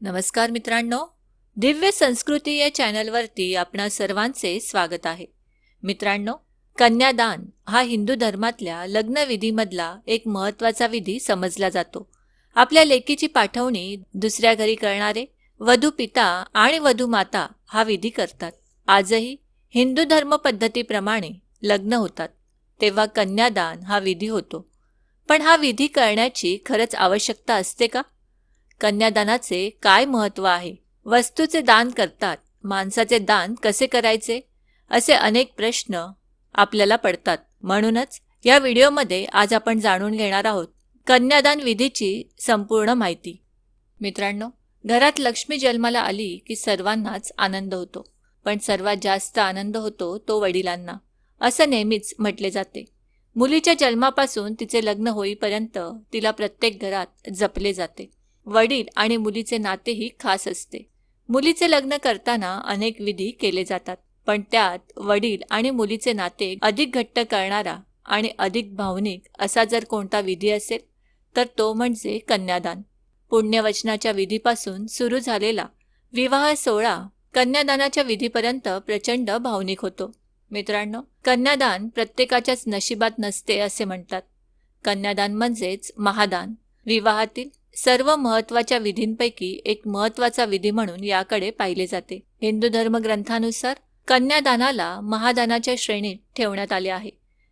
नमस्कार मित्रांनो दिव्य संस्कृती या चॅनलवरती आपणा सर्वांचे स्वागत आहे. मित्रांनो कन्यादान हा हिंदू धर्मातल्या लग्नविधीमधला एक महत्त्वाचा विधी समजला जातो. आपल्या लेकीची पाठवणी दुसऱ्या घरी करणारे वधू पिता आणि वधू माता हा विधी करतात. आजही हिंदू धर्म पद्धतीप्रमाणे लग्न होतात तेव्हा कन्यादान हा विधी होतो. पण हा विधी करण्याची खरंच आवश्यकता असते का? कन्यादानाचे काय महत्त्व आहे? वस्तूचे दान करतात. माणसाचे दान कसे करायचे? असे अनेक प्रश्न आपल्याला पडतात. म्हणूनच या व्हिडिओमध्ये आज आपण जाणून घेणार आहोत कन्यादान विधीची संपूर्ण माहिती. मित्रांनो घरात लक्ष्मी जन्माला आली की सर्वांनाच आनंद होतो. पण सर्वात जास्त आनंद होतो तो वडिलांना. असं नेहमीच म्हटले जाते. मुलीच्या जन्मापासून तिचे लग्न होईपर्यंत तिला प्रत्येक घरात जपले जाते. वडील आणि मुलीचे नातेही खास असते. मुलीचे लग्न करताना अनेक विधी केले जातात पण त्यात वडील आणि मुलीचे नाते अधिक घट्ट करणारा आणि अधिक भावनिक असा जर कोणता विधी असेल तर तो म्हणजे कन्यादान. पुण्यवचनाच्या विधीपासून सुरू झालेला विवाह सोहळा कन्यादानाच्या विधीपर्यंत प्रचंड भावनिक होतो. मित्रांनो कन्यादान प्रत्येकाच्याच नशिबात नसते असे म्हणतात. कन्यादान म्हणजेच महादान. विवाहातील सर्व महत्त्वाच्या विधींपैकी एक महत्त्वाचा विधी म्हणून याकडे पाहिले जाते. हिंदू धर्म ग्रंथानुसार कन्यादानाला महादानाच्या श्रेणीत ठेवण्यात आले आहे.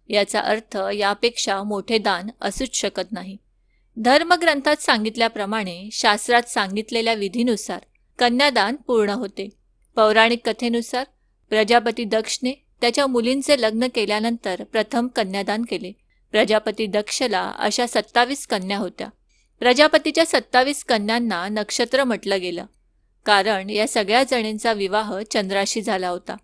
याचा अर्थ यापेक्षा मोठे दान असूच शकत नाही. धर्मग्रंथात सांगितल्याप्रमाणे शास्त्रात सांगितलेल्या विधीनुसार कन्यादान पूर्ण होते. पौराणिक कथेनुसार प्रजापती दक्षने त्याच्या मुलींचे लग्न केल्यानंतर प्रथम कन्यादान केले. प्रजापती दक्षला अशा सत्तावीस कन्या होत्या. प्रजापतीच्या सत्तावीस कन्यांना नक्षत्र म्हटलं गेलं. कारण या सगळ्या जणींचा विवाह चंद्राशी झाला होता.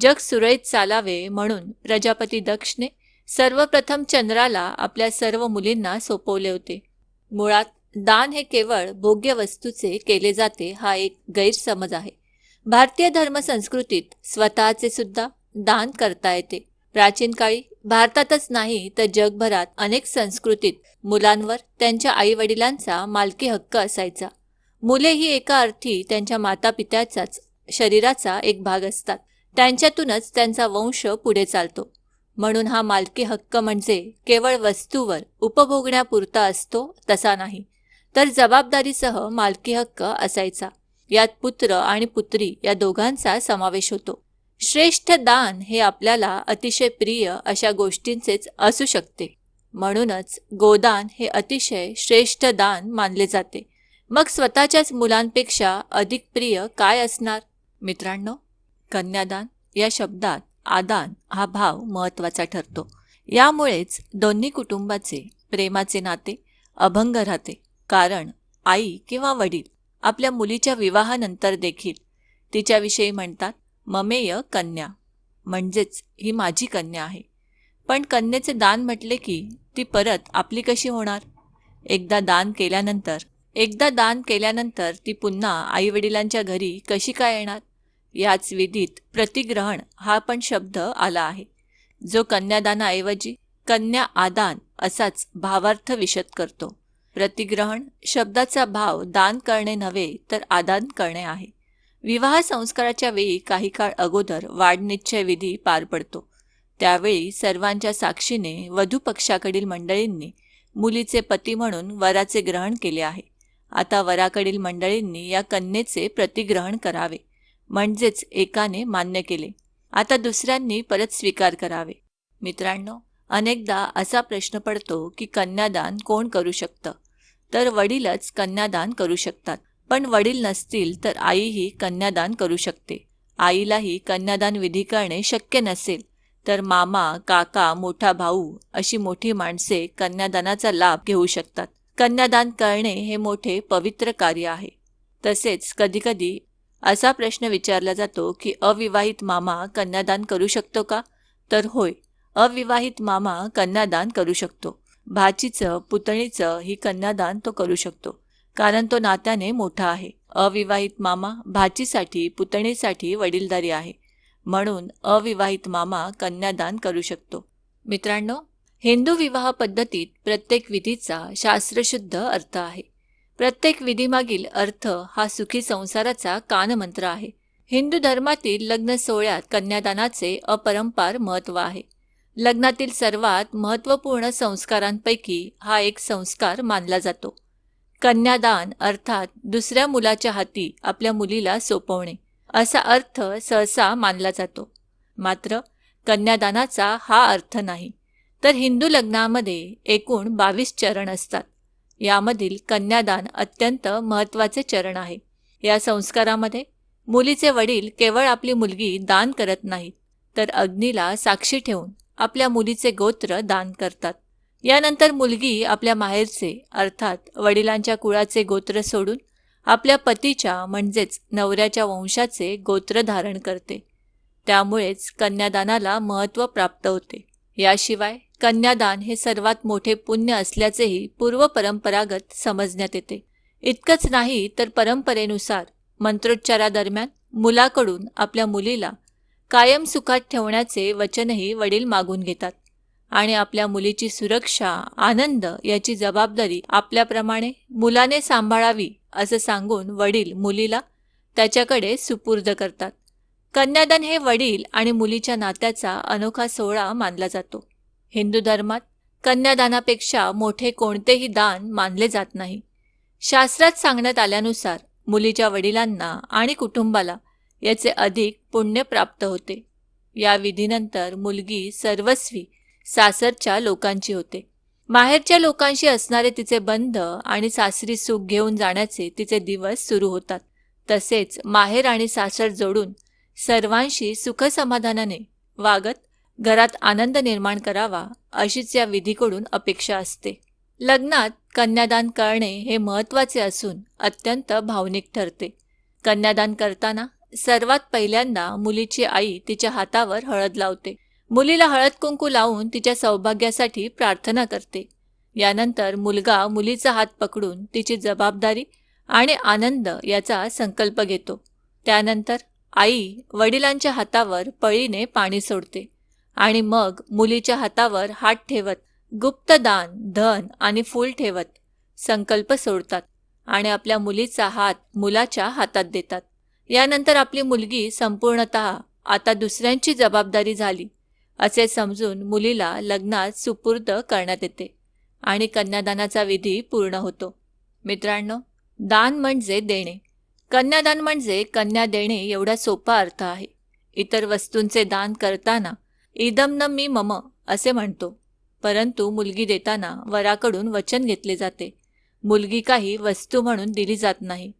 जग सुरळीत चालावे म्हणून प्रजापती दक्षने सर्वप्रथम चंद्राला आपल्या सर्व मुलींना सोपवले होते. मुळात दान हे केवळ भोग्य वस्तूचे केले जाते हा एक गैरसमज आहे. भारतीय धर्मसंस्कृतीत स्वतःचे सुद्धा दान करता येते. प्राचीन काळी भारतातच नाही तर जगभरात अनेक संस्कृतीत मुलांवर त्यांच्या आईवडिलांचा मालकी हक्क असायचा. मुले ही एका अर्थी त्यांच्या मातापित्याचाच शरीराचा एक भाग असतात. त्यांच्यातूनच त्यांचा वंश पुढे चालतो. म्हणून हा मालकी हक्क म्हणजे केवळ वस्तूवर उपभोगण्यापुरता असतो तसा नाही तर जबाबदारीसह मालकी हक्क असायचा. यात पुत्र आणि पुत्री या दोघांचा समावेश होतो. श्रेष्ठ दान हे आपल्याला अतिशय प्रिय अशा गोष्टींचेच असू शकते. म्हणूनच गोदान हे अतिशय श्रेष्ठ दान मानले जाते. मग स्वतःच्याच मुलांपेक्षा अधिक प्रिय काय असणार? मित्रांनो कन्यादान या शब्दात आदान हा भाव महत्त्वाचा ठरतो. यामुळेच दोन्ही कुटुंबाचे प्रेमाचे नाते अभंग राहते. कारण आई किंवा वडील आपल्या मुलीच्या विवाहानंतर देखील तिच्याविषयी म्हणतात ममेय कन्या. म्हणजेच ही माझी कन्या आहे. पण कन्येचे दान म्हटले की ती परत आपली कशी होणार? एकदा दान केल्यानंतर एकदा दान केल्यानंतर ती पुन्हा आईवडिलांच्या घरी कशी काय येणार? याच विधीत प्रतिग्रहण हा पण शब्द आला आहे. जो कन्यादानाऐवजी कन्या आदान असाच भावार्थ विशद करतो. प्रतिग्रहण शब्दाचा भाव दान करणे नव्हे तर आदान करणे आहे. विवाह संस्काराच्या वेळी काही काळ अगोदर वाढनिश्चय विधी पार पडतो. त्यावेळी सर्वांच्या साक्षीने वधू पक्षाकडील मंडळींनी मुलीचे पती म्हणून वराचे ग्रहण केले आहे. आता वराकडील मंडळींनी या कन्येचे प्रतिग्रहण करावे म्हणजेच एकाने मान्य केले. आता दुसऱ्यांनी परत स्वीकार करावे. मित्रांनो अनेकदा असा प्रश्न पडतो की कन्यादान कोण करू शकतं? तर वडीलच कन्यादान करू शकतात. पण वडील नसतील तर आईही कन्यादान करू शकते. आईलाही कन्यादान विधी करणे शक्य नसेल. तर मामा काका मोठा भाऊ अशी मोठी माणसे कन्यादानाचा लाभ घेऊ शकतात. कन्यादान करणे हे मोठे पवित्र कार्य आहे. तसेच कधीकधी असा प्रश्न विचारला जातो की अविवाहित मामा कन्यादान करू शकतो का? तर होय अविवाहित मामा कन्यादान करू शकतो. भाचीचं पुतणीचं ही कन्यादान तो करू शकतो. कारण तो नात्याने मोठा आहे. अविवाहित मामा भाचीसाठी पुतणीसाठी वडीलधारी आहे. म्हणून अविवाहित मामा कन्यादान करू शकतो. मित्रांनो हिंदू विवाह पद्धतीत प्रत्येक विधीचा शास्त्रशुद्ध अर्थ आहे. प्रत्येक विधीमागील अर्थ हा सुखी संसाराचा कानमंत्र आहे. हिंदू धर्मातील लग्न सोहळ्यात कन्यादानाचे अपरंपार महत्त्व आहे. लग्नातील सर्वात महत्त्वपूर्ण संस्कारांपैकी हा एक संस्कार मानला जातो. कन्यादान अर्थात दुसऱ्या मुलाच्या हाती आपल्या मुलीला सोपवणे. असा अर्थ सहसा मानला जातो. मात्र कन्यादानाचा हा अर्थ नाही. तर हिंदू लग्नामध्ये एकूण बावीस चरण असतात. यामधील कन्यादान अत्यंत महत्त्वाचे चरण आहे. या संस्कारामध्ये मुलीचे वडील केवळ आपली मुलगी दान करत नाहीत तर अग्नीला साक्षी ठेवून आपल्या मुलीचे गोत्र दान करतात. यानंतर मुलगी आपल्या माहेरचे अर्थात वडिलांच्या कुळाचे गोत्र सोडून आपल्या पतीच्या म्हणजेच नवऱ्याच्या वंशाचे गोत्र धारण करते. त्यामुळेच कन्यादानाला महत्त्व प्राप्त होते. याशिवाय कन्यादान हे सर्वात मोठे पुण्य असल्याचेही पूर्वपरंपरागत समजण्यात येते. इतकंच नाही तर परंपरेनुसार मंत्रोच्चारादरम्यान मुलाकडून आपल्या मुलीला कायम सुखात ठेवण्याचे वचनही वडील मागून घेतात. आणि आपल्या मुलीची सुरक्षा आनंद याची जबाबदारी आपल्याप्रमाणे मुलाने सांभाळावी असं सांगून वडील मुलीला त्याच्याकडे सुपूर्द करतात. कन्यादान हे वडील आणि मुलीच्या नात्याचा अनोखा सोहळा मानला जातो. हिंदू धर्मात कन्यादानापेक्षा मोठे कोणतेही दान मानले जात नाही. शास्त्रात सांगण्यात आल्यानुसार मुलीच्या वडिलांना आणि कुटुंबाला याचे अधिक पुण्य प्राप्त होते. या विधीनंतर मुलगी सर्वस्वी सासरच्या लोकांची होते. माहेरच्या लोकांशी असणारे तिचे बंध आणि सासरी सुख घेऊन जाण्याचे तिचे दिवस सुरू होतात. तसेच माहेर आणि सासर जोडून सर्वांशी सुखसमाधानाने वागत घरात आनंद निर्माण करावा अशीच या विधीकडून अपेक्षा असते. लग्नात कन्यादान करणे हे महत्त्वाचे असून अत्यंत भावनिक ठरते. कन्यादान करताना सर्वात पहिल्यांदा मुलीची आई तिच्या हातावर हळद लावते. मुलीला हळद कुंकू लावून तिच्या सौभाग्यासाठी प्रार्थना करते. यानंतर मुलगा मुलीचा हात पकडून तिची जबाबदारी आणि आनंद याचा संकल्प घेतो. त्यानंतर आई वडिलांच्या हातावर पळीने पाणी सोडते आणि मग मुलीच्या हातावर हात ठेवत गुप्त दान धन आणि फूल ठेवत संकल्प सोडतात आणि आपल्या मुलीचा हात मुलाच्या हातात देतात. यानंतर आपली मुलगी संपूर्णत आता दुसऱ्यांची जबाबदारी झाली. असे समजून मुलीला लग्नात सुपूर्द करण्यात येते आणि कन्यादानाचा विधी पूर्ण होतो. मित्रांनो दान म्हणजे देणे. कन्यादान म्हणजे कन्या देणे एवढा सोपा अर्थ आहे. इतर वस्तूंचे दान करताना इदम न मी मम असे म्हणतो. परंतु मुलगी देताना वराकडून वचन घेतले जाते. मुलगी काही वस्तू म्हणून दिली जात नाही.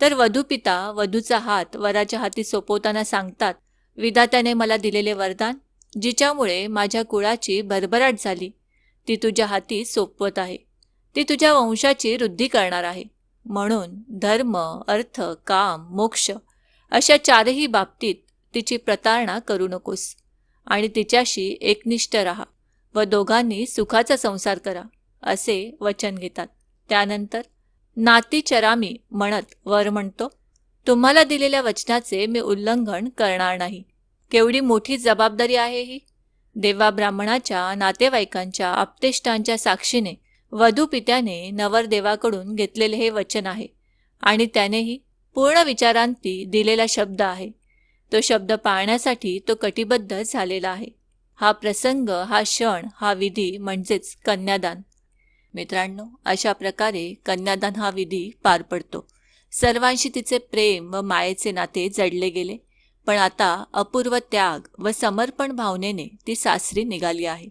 तर वधूपिता वधूचा हात वराच्या हाती सोपवताना सांगतात विधात्याने मला दिलेले वरदान जिच्यामुळे माझ्या कुळाची भरभराट झाली. ती तुझ्या हाती सोपवत आहे. ती तुझ्या वंशाची वृद्धी करणार आहे. म्हणून धर्म अर्थ काम मोक्ष अशा चारही बाबतीत तिची प्रतारणा करू नकोस आणि तिच्याशी एकनिष्ठ राहा व दोघांनी सुखाचा संसार करा असे वचन घेतात. त्यानंतर नाती चरामी म्हणत वर म्हणतो तुम्हाला दिलेल्या वचनाचे मी उल्लंघन करणार नाही. केवढी मोठी जबाबदारी आहे ही? देवा ब्राह्मणाच्या नातेवाईकांच्या आपतेष्टांच्या साक्षीने वधू पित्याने नवरदेवाकडून घेतलेले हे वचन आहे. आणि त्यानेही पूर्ण विचारांती दिलेला शब्द आहे. तो शब्द पाळण्यासाठी तो कटिबद्ध झालेला आहे. हा प्रसंग हा क्षण हा विधी म्हणजेच कन्यादान. मित्रांनो अशा प्रकारे कन्यादान हा विधी पार पडतो. सर्वांशी तिचे प्रेम व मायेचे नाते जडले गेले. पण आता अपूर्व त्याग व समर्पण भावनेने ती सासरी निघाली आहे.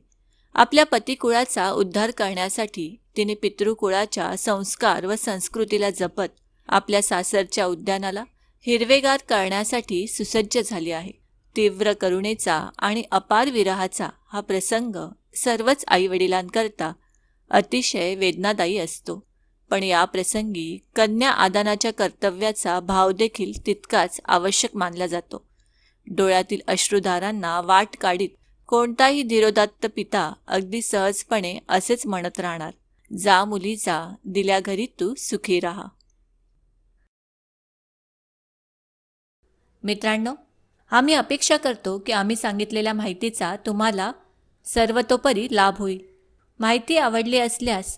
आपल्या पतिकुळाचा उद्धार करण्यासाठी तिने पितृकुळाच्या संस्कार व संस्कृतीला जपत आपल्या सासरच्या उद्यानाला हिरवेगार करण्यासाठी सुसज्ज झाली आहे. तीव्र करुणेचा आणि अपार विरहाचा हा प्रसंग सर्वच आईवडिलांकरता अतिशय वेदनादायी असतो. पण या प्रसंगी कन्या आदानाच्या कर्तव्याचा भाव देखील तितकाच आवश्यक मानला जातो. डोळ्यातील अश्रुधारांना वाट काढीत कोणताही धीरोदात्त पिता अगदी सहजपणे असेच म्हणत राहणार. जा मुली जा दिल्या घरी तू सुखी राहा. मित्रांनो आम्ही अपेक्षा करतो की आम्ही सांगितलेल्या माहितीचा तुम्हाला सर्वतोपरी लाभ होईल. माहिती आवडली असल्यास